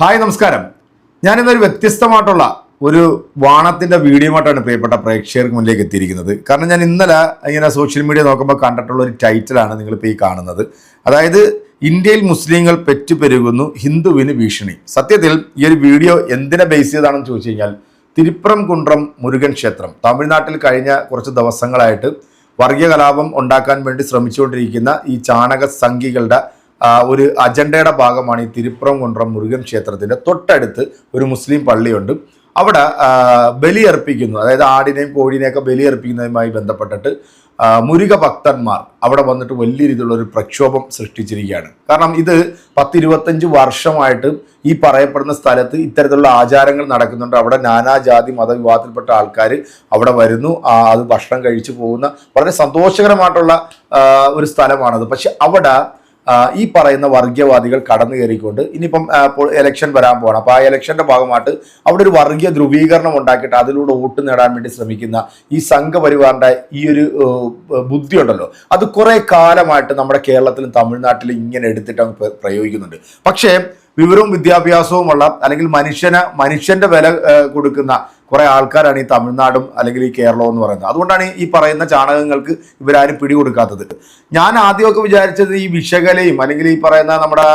Hi നമസ്കാരം. ഞാനിന്നൊരു വ്യത്യസ്തമായിട്ടുള്ള ഒരു വാണത്തിന്റെ വീഡിയോ ആയിട്ടാണ് പ്രിയപ്പെട്ട പ്രേക്ഷകർക്ക് മുന്നിലേക്ക് എത്തിയിരിക്കുന്നത്. കാരണം ഞാൻ ഇന്നലെ ഇങ്ങനെ സോഷ്യൽ മീഡിയ നോക്കുമ്പോൾ കണ്ടിട്ടുള്ള ഒരു ടൈറ്റിലാണ് നിങ്ങളിപ്പോൾ ഈ കാണുന്നത്. അതായത് ഇന്ത്യയിൽ മുസ്ലിങ്ങൾ പെറ്റുപെരുകുന്നു ഹിന്ദുവിന് ഭീഷണി. സത്യത്തിൽ ഈ ഒരു വീഡിയോ എന്തിനെ ബേസ് ചെയ്താണെന്ന് ചോദിച്ചു കഴിഞ്ഞാൽ തിരുപ്പുറം കുണ്ട്രം മുരുകൻ ക്ഷേത്രം. തമിഴ്നാട്ടിൽ കഴിഞ്ഞ കുറച്ച് ദിവസങ്ങളായിട്ട് വർഗീയ കലാപം ഉണ്ടാക്കാൻ വേണ്ടി ശ്രമിച്ചുകൊണ്ടിരിക്കുന്ന ഈ ചാണക സംഘികളുടെ ഒരു അജണ്ടയുടെ ഭാഗമാണ് ഈ തിരുപ്പുറം കൊണ്ടം മുരുകൻ ക്ഷേത്രത്തിന്റെ തൊട്ടടുത്ത് ഒരു മുസ്ലിം പള്ളിയുണ്ട്. അവിടെ ബലിയർപ്പിക്കുന്നു. അതായത് ആടിനെയും കോഴിനെയൊക്കെ ബലിയർപ്പിക്കുന്നതുമായി ബന്ധപ്പെട്ടിട്ട് മുരുക ഭക്തന്മാർ അവിടെ വന്നിട്ട് വലിയ രീതിയിലുള്ള ഒരു പ്രക്ഷോഭം സൃഷ്ടിച്ചിരിക്കുകയാണ്. കാരണം ഇത് പത്തിരുപത്തഞ്ച് വർഷമായിട്ട് ഈ പറയപ്പെടുന്ന സ്ഥലത്ത് ഇത്തരത്തിലുള്ള ആചാരങ്ങൾ നടക്കുന്നുണ്ട്. അവിടെ നാനാജാതി മതവിഭാഗത്തിൽപ്പെട്ട ആൾക്കാർ അവിടെ വരുന്നു. അത് ഭക്ഷണം കഴിച്ചു പോകുന്ന വളരെ സന്തോഷകരമായിട്ടുള്ള ഒരു സ്ഥലമാണത്. പക്ഷെ അവിടെ ഈ പറയുന്ന വർഗീയവാദികൾ കടന്നു കയറിക്കൊണ്ട് ഇനിയിപ്പം എലക്ഷൻ വരാൻ പോകണം അപ്പോൾ ആ എലക്ഷന്റെ ഭാഗമായിട്ട് അവിടെ ഒരു വർഗീയ ധ്രുവീകരണം ഉണ്ടാക്കിയിട്ട് അതിലൂടെ വോട്ട് നേടാൻ വേണ്ടി ശ്രമിക്കുന്ന ഈ സംഘപരിവാറിന്റെ ഈ ഒരു ബുദ്ധിയുണ്ടല്ലോ. അത് കുറേ കാലമായിട്ട് നമ്മുടെ കേരളത്തിലും തമിഴ്നാട്ടിലും ഇങ്ങനെ എടുത്തിട്ട് അങ്ങ് പ്ര- പ്രയോഗിക്കുന്നുണ്ട്. പക്ഷേ വിവരവും വിദ്യാഭ്യാസവുമുള്ള അല്ലെങ്കിൽ മനുഷ്യന് മനുഷ്യന്റെ വില കൊടുക്കുന്ന കുറെ ആൾക്കാരാണ് ഈ തമിഴ്നാടും അല്ലെങ്കിൽ ഈ കേരളവും എന്ന് പറയുന്നത്. അതുകൊണ്ടാണ് ഈ പറയുന്ന ചാണകങ്ങൾക്ക് ഇവരാരും പിടികൊടുക്കാത്തത്. ഞാൻ ആദ്യമൊക്കെ വിചാരിച്ചത് ഈ വിഷകലയും അല്ലെങ്കിൽ ഈ പറയുന്ന നമ്മുടെ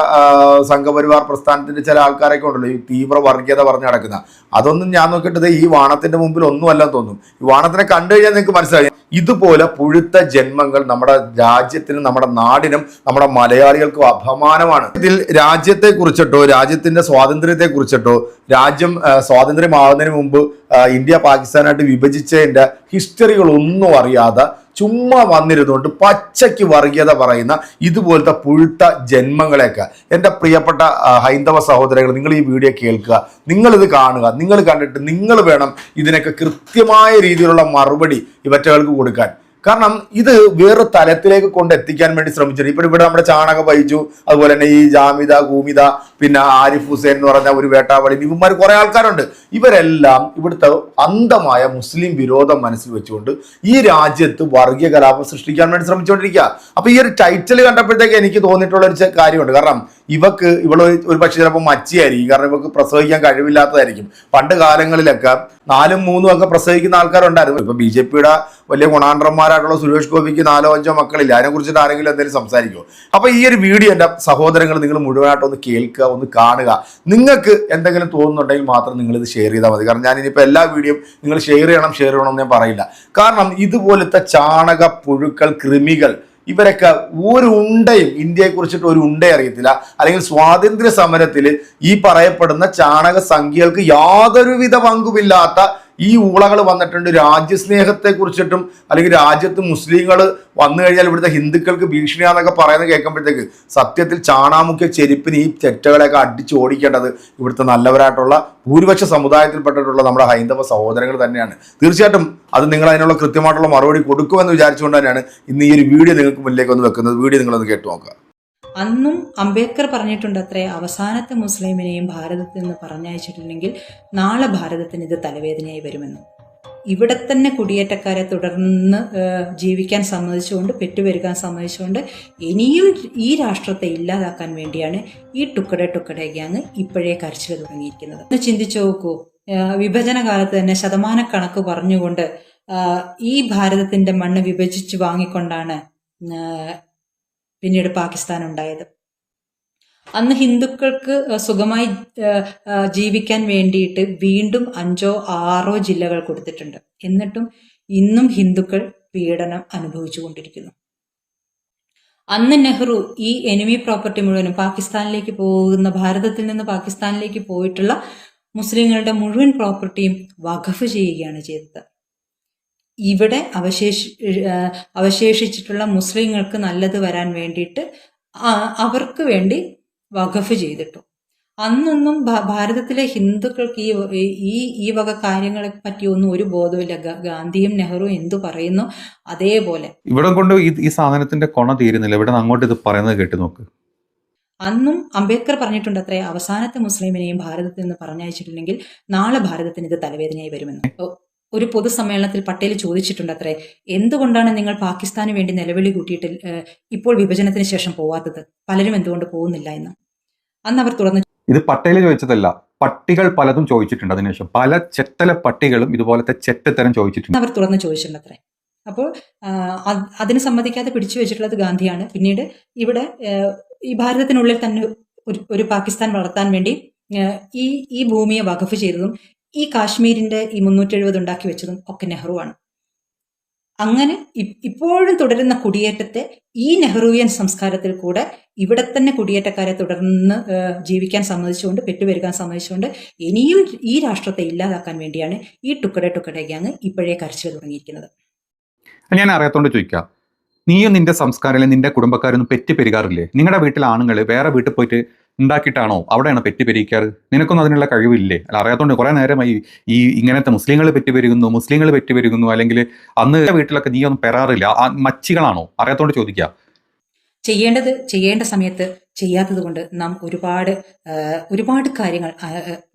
സംഘപരിവാർ പ്രസ്ഥാനത്തിന്റെ ചില ആൾക്കാരൊക്കെ ഉണ്ടല്ലോ ഈ തീവ്ര വർഗീയത പറഞ്ഞു നടക്കുന്ന. അതൊന്നും ഞാൻ നോക്കിയിട്ടത് ഈ വാണത്തിന്റെ മുമ്പിൽ ഒന്നുമല്ലെന്ന് തോന്നും. ഈ വാണത്തിനെ കണ്ടു കഴിഞ്ഞാൽ നിങ്ങൾക്ക് മനസ്സിലായി. ഇതുപോലെ പുഴുത്ത ജന്മങ്ങൾ നമ്മുടെ രാജ്യത്തിനും നമ്മുടെ നാടിനും നമ്മുടെ മലയാളികൾക്കും അപമാനമാണ്. ഇതിൽ രാജ്യത്തെ കുറിച്ചിട്ടോ രാജ്യത്തിന്റെ സ്വാതന്ത്ര്യത്തെ കുറിച്ചിട്ടോ രാജ്യം സ്വാതന്ത്ര്യമാകുന്നതിന് മുമ്പ് ഇന്ത്യ പാകിസ്ഥാനായിട്ട് വിഭജിച്ചതിന്റെ ഹിസ്റ്ററികളൊന്നും അറിയാതെ ചുമ്മാ വന്നിരുന്നുകൊണ്ട് പച്ചയ്ക്ക് വർഗീയത പറയുന്ന ഇതുപോലത്തെ പുഴുത്ത ജന്മങ്ങളെയൊക്കെ. എന്റെ പ്രിയപ്പെട്ട ഹൈന്ദവ സഹോദരങ്ങൾ നിങ്ങൾ ഈ വീഡിയോ കേൾക്കുക. നിങ്ങളിത് കാണുക. നിങ്ങൾ കണ്ടിട്ട് നിങ്ങൾ വേണം ഇതിനൊക്കെ കൃത്യമായ രീതിയിലുള്ള മറുപടി ഇവറ്റകൾക്ക് കൊടുക്കാൻ. കാരണം ഇത് വേറെ തലത്തിലേക്ക് കൊണ്ടെത്തിക്കാൻ വേണ്ടി ശ്രമിച്ചിട്ടുണ്ട്. ഇപ്പൊ ഇവിടെ നമ്മുടെ ചാണക വഹിച്ചു അതുപോലെ തന്നെ ഈ ജാമിത കൂമിത പിന്നെ ആരിഫ് ഹുസൈൻ എന്ന് പറഞ്ഞ ഒരു വേട്ടാവളി ഇവന്മാർ കുറെ ആൾക്കാരുണ്ട്. ഇവരെല്ലാം ഇവിടുത്തെ അന്ധമായ മുസ്ലിം വിരോധം മനസ്സിൽ വെച്ചുകൊണ്ട് ഈ രാജ്യത്ത് വർഗീയ കലാപം സൃഷ്ടിക്കാൻ വേണ്ടി ശ്രമിച്ചുകൊണ്ടിരിക്കുക. അപ്പൊ ഈ ഒരു ടൈറ്റിൽ കണ്ടപ്പോഴത്തേക്ക് എനിക്ക് തോന്നിയിട്ടുള്ള ഒരു കാര്യമുണ്ട്. കാരണം ഇവക്ക് ഇവൾ ഒരു പക്ഷേ ചിലപ്പോൾ മച്ചിയായിരിക്കും. കാരണം ഇവക്ക് പ്രസവിക്കാൻ കഴിവില്ലാത്തതായിരിക്കും. പണ്ട് കാലങ്ങളിലൊക്കെ നാലും മൂന്നും ഒക്കെ പ്രസവിക്കുന്ന ആൾക്കാരുണ്ടായിരുന്നു. ഇപ്പൊ ബി ജെ പിയുടെ വലിയ ഗുണാണ്ടന്മാരായിട്ടുള്ള സുരേഷ് ഗോപിക്ക് നാലോ അഞ്ചോ മക്കളില്ല. അതിനെ കുറിച്ചിട്ട് ആരെങ്കിലും എന്തെങ്കിലും സംസാരിക്കുമോ അപ്പൊ ഈ ഒരു വീഡിയോ എന്റെ സഹോദരങ്ങൾ നിങ്ങൾ മുഴുവനായിട്ട് ഒന്ന് കേൾക്കുക ഒന്ന് കാണുക. നിങ്ങൾക്ക് എന്തെങ്കിലും തോന്നുന്നുണ്ടെങ്കിൽ മാത്രം നിങ്ങൾ ഇത് ഷെയർ ചെയ്താൽ മതി. കാരണം ഞാൻ ഇനിയിപ്പോൾ എല്ലാ വീഡിയോയും നിങ്ങൾ ഷെയർ ചെയ്യണം ഷെയർ ചെയ്യണം എന്ന് ഞാൻ പറയില്ല. കാരണം ഇതുപോലത്തെ ചാണക പുഴുക്കൾ കൃമികൾ ഇവരൊക്കെ ഒരു ഉണ്ടയും ഇന്ത്യയെ കുറിച്ചിട്ട് ഒരു ഉണ്ടേ അറിയത്തില്ല. അല്ലെങ്കിൽ സ്വാതന്ത്ര്യ സമരത്തിൽ ഈ പറയപ്പെടുന്ന ചാണക സംഖ്യകൾക്ക് യാതൊരുവിധ പങ്കുമില്ലാത്ത ഈ ഊളകൾ വന്നിട്ടുണ്ട് രാജ്യസ്നേഹത്തെ കുറിച്ചിട്ടും അല്ലെങ്കിൽ രാജ്യത്ത് മുസ്ലിങ്ങൾ വന്നു കഴിഞ്ഞാൽ ഇവിടുത്തെ ഹിന്ദുക്കൾക്ക് ഭീഷണിയാന്നൊക്കെ പറയുന്നത് കേൾക്കുമ്പോഴത്തേക്ക് സത്യത്തിൽ ചാണാമുഖ്യ ചെരുപ്പിന് ഈ തെറ്റകളെയൊക്കെ അടിച്ചു ഓടിക്കേണ്ടത് ഇവിടുത്തെ നല്ലവരായിട്ടുള്ള ഭൂരിപക്ഷ സമുദായത്തിൽപ്പെട്ടിട്ടുള്ള നമ്മുടെ ഹൈന്ദവ സഹോദരങ്ങൾ തന്നെയാണ്. തീർച്ചയായിട്ടും അത് നിങ്ങൾ അതിനുള്ള കൃത്യമായിട്ടുള്ള മറുപടി കൊടുക്കുമെന്ന് വിചാരിച്ചുകൊണ്ട് തന്നെയാണ് ഇന്ന് ഈ ഒരു വീഡിയോ നിങ്ങൾക്ക് മുന്നിലേക്ക് ഒന്ന് വെക്കുന്നത്. വീഡിയോ നിങ്ങളൊന്ന് കേട്ടു നോക്കുക. അന്നും അംബേദ്കർ പറഞ്ഞിട്ടുണ്ട് അത്രേ അവസാനത്തെ മുസ്ലിമിനെയും ഭാരതത്തിൽ നിന്ന് പറഞ്ഞയച്ചിട്ടുണ്ടെങ്കിൽ നാളെ ഭാരതത്തിന് ഇത് തലവേദനയായി വരുമെന്ന്. ഇവിടെ തന്നെ കുടിയേറ്റക്കാരെ തുടർന്ന് ജീവിക്കാൻ സമ്മതിച്ചുകൊണ്ട് പെറ്റുപെരുകാൻ സമ്മതിച്ചുകൊണ്ട് ഇനിയും ഈ രാഷ്ട്രത്തെ ഇല്ലാതാക്കാൻ വേണ്ടിയാണ് ഈ ടുക്കടെ ടുക്കടെ ഗ്യാങ് ഇപ്പോഴേ കരച്ചിൽ തുടങ്ങിയിരിക്കുന്നത്. ഒന്ന് ചിന്തിച്ചു നോക്കൂ വിഭജന കാലത്ത് തന്നെ ശതമാനക്കണക്ക് പറഞ്ഞുകൊണ്ട് ഈ ഭാരതത്തിന്റെ മണ്ണ് വിഭജിച്ച് വാങ്ങിക്കൊണ്ടാണ് പിന്നീട് പാകിസ്ഥാൻ ഉണ്ടായത് അന്ന് ഹിന്ദുക്കൾക്ക് സുഖമായി ജീവിക്കാൻ വേണ്ടിയിട്ട് വീണ്ടും അഞ്ചോ ആറോ ജില്ലകൾ കൊടുത്തിട്ടുണ്ട്. എന്നിട്ടും ഇന്നും ഹിന്ദുക്കൾ പീഡനം അനുഭവിച്ചു കൊണ്ടിരിക്കുന്നു. അന്ന് നെഹ്റു ഈ എനിമി പ്രോപ്പർട്ടി മുഴുവനും പാകിസ്ഥാനിലേക്ക് പോകുന്ന ഭാരതത്തിൽ നിന്ന് പാകിസ്ഥാനിലേക്ക് പോയിട്ടുള്ള മുസ്ലിങ്ങളുടെ മുഴുവൻ പ്രോപ്പർട്ടിയും വഖഫ് ചെയ്യുകയാണ് ചെയ്തത്. ഇവിടെ അവശേഷ അവശേഷിച്ചിട്ടുള്ള മുസ്ലിങ്ങൾക്ക് നല്ലത് വരാൻ വേണ്ടിയിട്ട് അവർക്ക് വേണ്ടി വഖഫ് ചെയ്തിട്ടു. അന്നൊന്നും ഭാരതത്തിലെ ഹിന്ദുക്കൾക്ക് ഈ ഈ ഈ വക കാര്യങ്ങളെ പറ്റിയൊന്നും ഒരു ബോധവുമില്ല. ഗാന്ധിയും നെഹ്റുവും എന്തു പറയുന്നു? അതേപോലെ. ഇവിടെ കൊണ്ട് ഈ സാധനത്തിന്റെ കൊണ തീരുന്നില്ല. ഇവിടെ അങ്ങോട്ട് ഇത് പറയുന്നത് കേട്ട് നോക്ക്. അന്നും അംബേദ്കർ പറഞ്ഞിട്ടുണ്ട് അത്രേ. അവസാനത്തെ മുസ്ലിമിനെയും ഭാരതത്തിൽ നിന്ന് പറഞ്ഞയച്ചിട്ടില്ലെങ്കിൽ നാളെ ഭാരതത്തിന് ഇത് തലവേദനയായി വരുമെന്ന്. ഒരു പൊതുസമ്മേളനത്തിൽ പട്ടേൽ ചോദിച്ചിട്ടുണ്ട് അത്രേ എന്തുകൊണ്ടാണ് നിങ്ങൾ പാകിസ്ഥാന് വേണ്ടി നിലവിളി കൂട്ടിയിട്ട് ഇപ്പോൾ വിഭജനത്തിന് ശേഷം പോവാത്തത്? പലരും എന്തുകൊണ്ട് പോകുന്നില്ല എന്ന്. അന്ന് അവർ തുറന്നു ഇത് പട്ടേൽ ചോദിച്ചതല്ല പട്ടികൾ പലതും ചോദിച്ചിട്ടുണ്ട് അതിനുശേഷം പല ചെത്തല പട്ടികളും ഇതുപോലത്തെ ചെറ്റത്തരം ചോദിച്ചിട്ടുണ്ട്. അവർ തുറന്ന് ചോദിച്ചിട്ടുണ്ട് അത്രേ അപ്പോൾ അതിനെ അത് അതിന് സമ്മതിക്കാതെ പിടിച്ചു വെച്ചിട്ടുള്ളത് ഗാന്ധിയാണ്. പിന്നീട് ഇവിടെ ഈ ഭാരതത്തിനുള്ളിൽ തന്നെ ഒരു ഒരു പാകിസ്ഥാൻ വളർത്താൻ വേണ്ടി ഈ ഈ ഭൂമിയെ വഖഫ് ചെയ്തതും ഈ കാശ്മീരിന്റെ ഈ മുന്നൂറ്റി എഴുപത് ഉണ്ടാക്കി വെച്ചതും ഒക്കെ നെഹ്റുവാണ്. അങ്ങനെ ഇപ്പോഴും തുടരുന്ന കുടിയേറ്റത്തെ ഈ നെഹ്റുവിയൻ സംസ്കാരത്തിൽ കൂടെ ഇവിടെ തന്നെ കുടിയേറ്റക്കാരെ തുടർന്ന് ജീവിക്കാൻ സമ്മതിച്ചുകൊണ്ട് പെറ്റുപെരുകാൻ സമ്മതിച്ചുകൊണ്ട് ഇനിയും ഈ രാഷ്ട്രത്തെ ഇല്ലാതാക്കാൻ വേണ്ടിയാണ് ഈ ടുക്കടെ ടുക്കടെ ഗ്യാങ് ഇപ്പോഴേ കരച്ചിൽ തുടങ്ങിയിരിക്കുന്നത്. ഞാൻ അറിയാത്തോണ്ട് ചോദിക്കാം. നീയും നിന്റെ സംസ്കാരം അല്ലെങ്കിൽ നിന്റെ കുടുംബക്കാരൊന്നും പെറ്റി പെരുകാറില്ലേ? നിങ്ങളുടെ വീട്ടിലെ ആണുങ്ങൾ വേറെ വീട്ടിൽ പോയിട്ട് ഉണ്ടാക്കിയിട്ടാണോ അവിടെയാണ് പെറ്റി പെരുകിക്കാറ്? നിനക്കൊന്നും അതിനുള്ള കഴിവില്ലേ? അല്ല അറിയാത്തോണ്ട് കുറെ നേരമായി ഈ ഇങ്ങനത്തെ മുസ്ലിങ്ങൾ പെറ്റി പെരുകുന്നു മുസ്ലിങ്ങൾ പെറ്റി പെരുകുന്നു അല്ലെങ്കിൽ അന്ന് വീട്ടിലൊക്കെ നീ ഒന്നും പെറാറില്ല ആ മച്ചികളാണോ? അറിയാത്തോണ്ട് ചോദിക്കുക ചെയ്യേണ്ടത് ചെയ്യേണ്ട സമയത്ത് ചെയ്യാത്തത് കൊണ്ട് നാം ഒരുപാട് ഒരുപാട് കാര്യങ്ങൾ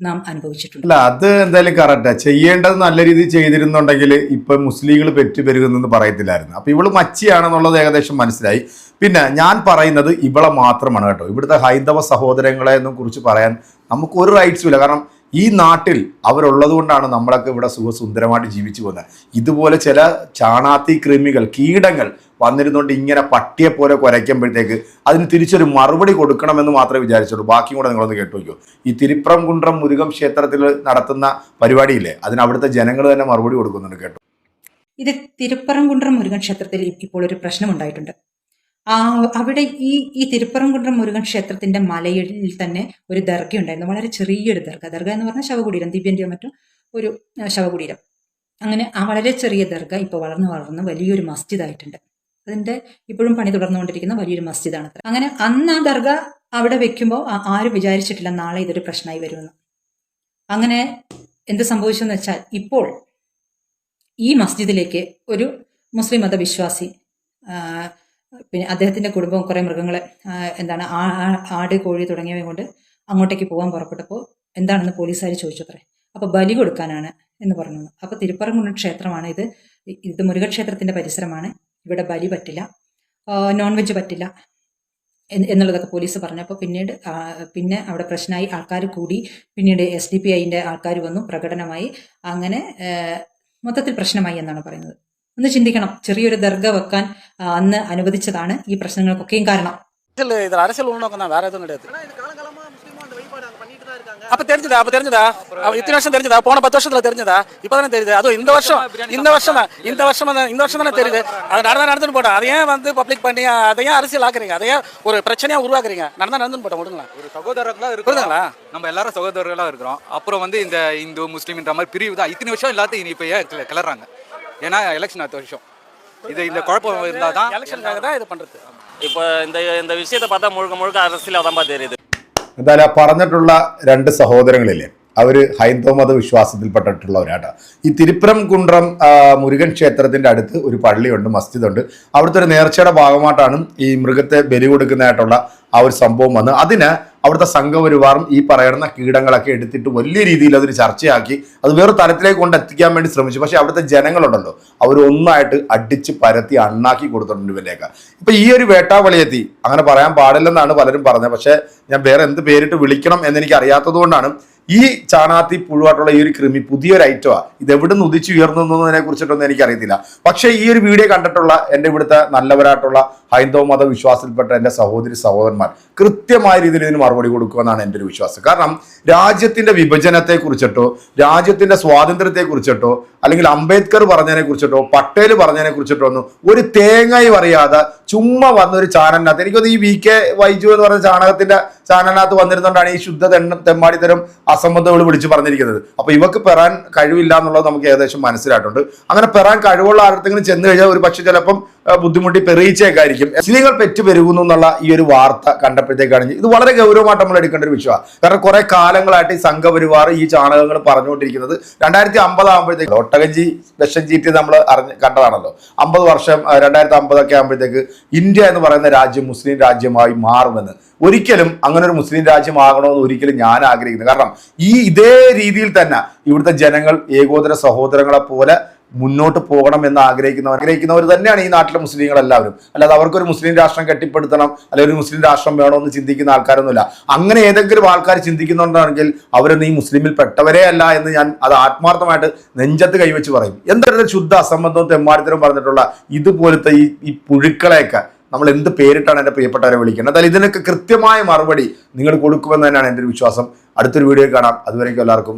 നാം അനുഭവിച്ചിട്ടുണ്ട്. അല്ല അത് എന്തായാലും കറക്റ്റാ ചെയ്യേണ്ടത് നല്ല രീതിയിൽ ചെയ്തിരുന്നുണ്ടെങ്കിൽ ഇപ്പൊ മുസ്ലിങ്ങൾ പെറ്റുപെരുകുന്നെന്ന് പറയത്തില്ലായിരുന്നു. അപ്പൊ ഇവൾ മച്ചിയാണെന്നുള്ളത് ഏകദേശം മനസ്സിലായി. പിന്നെ ഞാൻ പറയുന്നത് ഇവളെ മാത്രമാണ് കേട്ടോ. ഇവിടുത്തെ ഹൈന്ദവ സഹോദരങ്ങളെ എന്നും കുറിച്ച് പറയാൻ നമുക്ക് ഒരു റൈറ്റ്സും ഇല്ല. കാരണം ഈ നാട്ടിൽ അവരുള്ളത് കൊണ്ടാണ് നമ്മളൊക്കെ ഇവിടെ സുഖസുന്ദരമായിട്ട് ജീവിച്ചു പോകുന്നത്. ഇതുപോലെ ചില ചാണാത്തി കൃമികൾ കീടങ്ങൾ വന്നിരുന്നുകൊണ്ട് ഇങ്ങനെ പട്ടിയെ പോലെ കുരയ്ക്കുമ്പോഴത്തേക്ക് അതിന് തിരിച്ചൊരു മറുപടി കൊടുക്കണമെന്ന് മാത്രമേ വിചാരിച്ചുള്ളൂ. ബാക്കിയും കൂടെ നിങ്ങളൊന്ന് കേട്ടു വയ്ക്കൂ ഈ തിരുപ്രം കുണ്ട്രം മുരുകം ക്ഷേത്രത്തിൽ നടത്തുന്ന പരിപാടിയില്ലേ അതിന് അവിടുത്തെ ജനങ്ങൾ തന്നെ മറുപടി കൊടുക്കുന്നുണ്ട് കേട്ടോ. ഇത് തിരുപ്പറംകുണ്ട്രം മുരുകൻ ക്ഷേത്രത്തിൽ ഇപ്പോൾ ഒരു പ്രശ്നമുണ്ടായിട്ടുണ്ട്. അവിടെ ഈ ഈ തിരുപ്പറംകുണ്ട്രം മുരുകൻ ക്ഷേത്രത്തിന്റെ മലയിൽ തന്നെ ഒരു ദർഗയുണ്ടായിരുന്നു. വളരെ ചെറിയൊരു ദർഗ. ദർഗ എന്ന് പറഞ്ഞാൽ ശവകുടീരം ദിവ്യന്റെയോ മറ്റോ ഒരു ശവകുടീരം. അങ്ങനെ ആ വളരെ ചെറിയ ദർഗ ഇപ്പോൾ വളർന്ന് വളർന്ന് വലിയൊരു മസ്ജിദായിട്ടുണ്ട്. അതിന്റെ ഇപ്പോഴും പണി തുടർന്നുകൊണ്ടിരിക്കുന്ന വലിയൊരു മസ്ജിദാണ് അത്ര. അങ്ങനെ അന്ന് ആ ദർഗ അവിടെ വെക്കുമ്പോൾ ആരും വിചാരിച്ചിട്ടില്ല നാളെ ഇതൊരു പ്രശ്നമായി വരുമെന്ന്. അങ്ങനെ എന്ത് സംഭവിച്ചു എന്ന് വെച്ചാൽ ഇപ്പോൾ ഈ മസ്ജിദിലേക്ക് ഒരു മുസ്ലിം മതവിശ്വാസി പിന്നെ അദ്ദേഹത്തിന്റെ കുടുംബം കുറെ മൃഗങ്ങളെ എന്താണ് ആട് കോഴി തുടങ്ങിയവ കൊണ്ട് അങ്ങോട്ടേക്ക് പോകാൻ പുറപ്പെട്ടപ്പോൾ എന്താണെന്ന് പോലീസുകാർ ചോദിച്ചത്രേ അപ്പൊ ബലി കൊടുക്കാനാണ് എന്ന് പറഞ്ഞു. അപ്പൊ തിരുപ്പറങ്ങുണ്ട് ക്ഷേത്രമാണ് ഇത്. ഇത് മുരുകക്ഷേത്രത്തിന്റെ പരിസരമാണ്. ഇവിടെ ബലി പറ്റില്ല നോൺ വെജ് പറ്റില്ല എന്ന് എന്നുള്ളതൊക്കെ പോലീസ് പറഞ്ഞപ്പോൾ പിന്നീട് ആ, പിന്നെ അവിടെ പ്രശ്നമായി ആൾക്കാർ കൂടി പിന്നീട് എസ് ഡി പി ഐന്റെ ആൾക്കാർ വന്നു പ്രകടനമായി അങ്ങനെ ആ, മൊത്തത്തിൽ പ്രശ്നമായി എന്നാണ് പറയുന്നത് ഒന്ന് ചിന്തിക്കണം ചെറിയൊരു ദർഗ വെക്കാൻ ആ, അന്ന് അനുവദിച്ചതാണ് ഈ പ്രശ്നങ്ങൾക്കൊക്കെയും കാരണം அரசியல் இதுல அரசியல் உள்நோக்கம் தான் வேற எதுவும் கிடையாது அப்ப தெரிஞ்சதா அப்ப தெரிஞ்சதா? இத்தனை வருஷம் தெரிஞ்சதா? போன பத்து வருஷத்துல தெரிஞ்சதா? இப்பதானே தெரியுது. அதுவும் இந்த வருஷம் இந்த வருஷம் தான் இந்த வருஷம் தான் இந்த வருஷம் தானே தெரியுது. அது நடந்தா நடந்துட்டு போட்டோம். அதை ஏன் வந்து பப்ளிக் பண்ணி அதை ஏன் அரசியல் ஆக்குறீங்க. அதை ஏன் ஒரு பிரச்சனையா உருவாக்குறீங்க. நடந்தா நடந்துட்டு போட்டோம் விடுங்களா ஒரு சகோதரர்களா இருக்கிறோம். புரியுதுங்களா? நம்ம எல்லாரும் சகோதரர்களா இருக்கிறோம். அப்புறம் வந்து இந்த இந்து முஸ்லீம்ன்ற மாதிரி பிரிவு தான். இத்தனை வருஷம் எல்லாத்தையும் இப்ப ஏன் கிள- கிளறாங்க? ஏன்னா எலெக்ஷன் அடுத்த வருஷம். இது இந்த குழப்பம் இருந்தால் தான் எலெக்ஷனுக்காக தான் இது பண்றது. இப்போ இந்த இந்த விஷயத்தை பார்த்தா முழுக்க முழுக்க அரசியலாக தான்ப்பா தெரியுது. എന്തായാലും ആ പറഞ്ഞിട്ടുള്ള രണ്ട് സഹോദരങ്ങളില്ലേ അവർ ഹൈന്ദവ മത വിശ്വാസത്തിൽപ്പെട്ടിട്ടുള്ളവരാട്ടോ ഈ തിരുപ്പുറം കുണ്ട്രം മുരുകൻ ക്ഷേത്രത്തിന്റെ അടുത്ത് ഒരു പള്ളിയുണ്ട് മസ്ജിദുണ്ട്. അവിടുത്തെ ഒരു നേർച്ചയുടെ ഭാഗമായിട്ടാണ് ഈ മൃഗത്തെ ബലി കൊടുക്കുന്നതായിട്ടുള്ള ആ ഒരു സംഭവം വന്ന് അതിന് അവിടുത്തെ സംഘപരിവാറും ഈ പറയുന്ന കീടങ്ങളൊക്കെ എടുത്തിട്ട് വലിയ രീതിയിൽ അതൊരു ചർച്ചയാക്കി അത് വേറെ തലത്തിലേക്ക് കൊണ്ട് എത്തിക്കാൻ വേണ്ടി ശ്രമിച്ചു. പക്ഷെ അവിടുത്തെ ജനങ്ങളുണ്ടല്ലോ അവർ ഒന്നായിട്ട് അടിച്ച് പരത്തി അണ്ണാക്കി കൊടുത്തിട്ടുണ്ട് ഇവരെയൊക്കെ. ഇപ്പൊ ഈ ഒരു വേട്ടാവളിയെത്തി അങ്ങനെ പറയാൻ പാടില്ലെന്നാണ് പലരും പറഞ്ഞത്. പക്ഷെ ഞാൻ വേറെ എന്ത് പേരിട്ട് വിളിക്കണം എന്നെനിക്ക് അറിയാത്തത് കൊണ്ടാണ് ഈ ചാണാത്തി പുഴുവായിട്ടുള്ള ഈ ഒരു കൃമി പുതിയൊരു ഐറ്റമാണ് ഇത് എവിടെ നിന്ന് ഉദിച്ചു ഉയർന്നതിനെ കുറിച്ചിട്ടൊന്നും എനിക്കറിയത്തില്ല. പക്ഷേ ഈ ഒരു വീഡിയോ കണ്ടിട്ടുള്ള എന്റെ ഇവിടുത്തെ നല്ലവരായിട്ടുള്ള ഹൈന്ദവ മത വിശ്വാസത്തിൽപ്പെട്ട എന്റെ സഹോദരി സഹോദരന്മാർ കൃത്യമായ രീതിയിൽ ഇതിന് മറുപടി കൊടുക്കുമെന്നാണ് എന്റെ ഒരു വിശ്വാസം. കാരണം രാജ്യത്തിന്റെ വിഭജനത്തെ കുറിച്ചിട്ടോ രാജ്യത്തിന്റെ സ്വാതന്ത്ര്യത്തെ കുറിച്ചിട്ടോ അല്ലെങ്കിൽ അംബേദ്കർ പറഞ്ഞതിനെ കുറിച്ചിട്ടോ പട്ടേൽ പറഞ്ഞതിനെ കുറിച്ചിട്ടോ ഒന്നും ഒരു തേങ്ങയും അറിയാതെ ചുമ്മാ വന്നൊരു ചാനലിനകത്ത് എനിക്കൊന്ന് ഈ വി കെ വൈജു എന്ന് പറഞ്ഞ ചാണകത്തിന്റെ ചാനലിനകത്ത് വന്നിരുന്നോണ്ടാണ് ഈ ശുദ്ധ തെണ്ണ തെമ്മാടിത്തരം അസംബന്ധങ്ങൾ വിളിച്ചു പറഞ്ഞിരിക്കുന്നത്. അപ്പൊ ഇവക്ക് പെറാൻ കഴിവില്ല എന്നുള്ളത് നമുക്ക് ഏകദേശം മനസ്സിലായിട്ടുണ്ട്. അങ്ങനെ പെറാൻ കഴിവുള്ള ആരുടെ ചെന്ന് കഴിഞ്ഞാൽ ഒരു പക്ഷെ ചിലപ്പം ബുദ്ധിമുട്ടി പെറിയിച്ചേക്കായിരിക്കും. സ്ത്രീകൾ പെറ്റു പെരുകുന്നു എന്നുള്ള ഈ ഒരു വാർത്ത കണ്ടപ്പോഴത്തേക്കാണ് ഇത് വളരെ ഗൗരവമായിട്ട് നമ്മൾ എടുക്കേണ്ട ഒരു വിഷയമാണ്. കാരണം കുറെ കാലങ്ങളായിട്ട് ഈ സംഘപരിവാർ ഈ ചാണകങ്ങൾ പറഞ്ഞുകൊണ്ടിരിക്കുന്നത് രണ്ടായിരത്തി അമ്പതാകുമ്പോഴത്തേക്ക് ഒട്ടകഞ്ചി ലക്ഷം ചീറ്റി നമ്മൾ അറിഞ്ഞ് കണ്ടതാണല്ലോ. അമ്പത് വർഷം രണ്ടായിരത്തി അമ്പതൊക്കെ ആകുമ്പോഴത്തേക്ക് ഇന്ത്യ എന്ന് പറയുന്ന രാജ്യം മുസ്ലിം രാജ്യമായി മാറുമെന്ന്. ഒരിക്കലും അങ്ങനെ ഒരു മുസ്ലിം രാജ്യമാകണമെന്ന് ഒരിക്കലും ഞാൻ ആഗ്രഹിക്കുന്നു കാരണം ഈ ഇതേ രീതിയിൽ തന്നെ ഇവിടുത്തെ ജനങ്ങൾ ഏകോദര സഹോദരങ്ങളെ പോലെ മുന്നോട്ട് പോകണം എന്ന് ആഗ്രഹിക്കുന്നവർ ആഗ്രഹിക്കുന്നവർ തന്നെയാണ് ഈ നാട്ടിലെ മുസ്ലിങ്ങൾ എല്ലാവരും അല്ലാതെ അവർക്കൊരു മുസ്ലിം രാഷ്ട്രം കെട്ടിപ്പടുത്തണം അല്ലെങ്കിൽ ഒരു മുസ്ലിം രാഷ്ട്രം വേണമെന്ന് ചിന്തിക്കുന്ന ആൾക്കാരൊന്നുമില്ല. അങ്ങനെ ഏതെങ്കിലും ആൾക്കാർ ചിന്തിക്കുന്നുണ്ടെങ്കിൽ അവരൊന്നും ഈ മുസ്ലിമിൽ പെട്ടവരേ അല്ല എന്ന് ഞാൻ അത് ആത്മാർത്ഥമായിട്ട് നെഞ്ചത്ത് കൈവച്ച് പറയും. എന്തൊരു ശുദ്ധ അസംബന്ധവും തെമ്മാടിത്തരവും പറഞ്ഞിട്ടുള്ള ഇതുപോലത്തെ ഈ ഈ പുഴുക്കളെയൊക്കെ നമ്മൾ എന്ത് പേരിട്ടാണ് എന്റെ പ്രിയപ്പെട്ടവരെ വിളിക്കുന്നത് അതായത് ഇതിനൊക്കെ കൃത്യമായ മറുപടി നിങ്ങൾ കൊടുക്കുമെന്ന് തന്നെയാണ് എന്റെ ഒരു വിശ്വാസം. അടുത്തൊരു വീഡിയോ കാണാം. അതുവരേക്കും എല്ലാവർക്കും